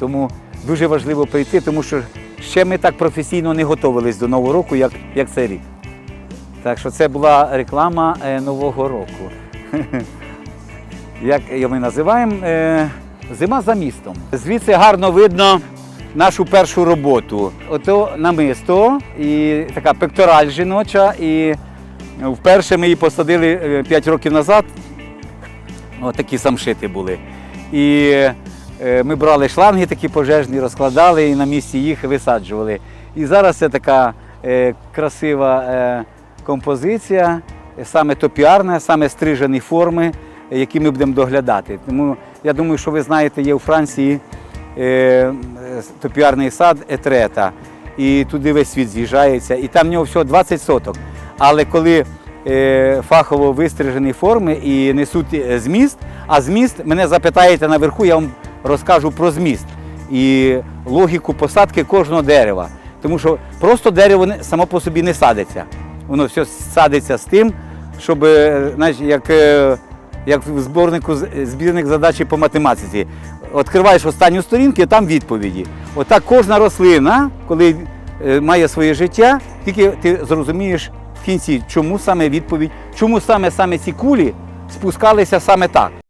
Тому дуже важливо прийти, тому що ще ми так професійно не готувалися до Нового року, як, як цей рік. Так що це була реклама е, Нового року. Як ми називаємо? Е, Зима за містом. Звідси гарно видно нашу першу роботу. Ото намисто і така пектораль жіноча. І вперше ми її посадили 5 років назад. Ось такі самшити були. І е, ми брали шланги такі пожежні, розкладали і на місці їх висаджували. І зараз це така е, красива е, композиція, е, саме топіарна, саме стрижені форми, е, які ми будемо доглядати. Тому я думаю, що ви знаєте, є у Франції е, е, топіарний сад Етрета. І туди весь світ з'їжджається, і там в нього всього 20 соток. Але коли е, фахово вистрижені форми і несуть е, зміст, а зміст мене запитаєте наверху, я вам розкажу про зміст і логіку посадки кожного дерева. Тому що просто дерево само по собі не садиться. Воно все садиться з тим, щоб, е, знаєш, як, е, як в зборнику з- збірник задачі по математиці. Відкриваєш останню сторінку, і там відповіді. Отак кожна рослина, коли е, має своє життя, тільки ти зрозумієш в кінці, чому саме відповідь, чому саме саме ці кулі спускалися саме так.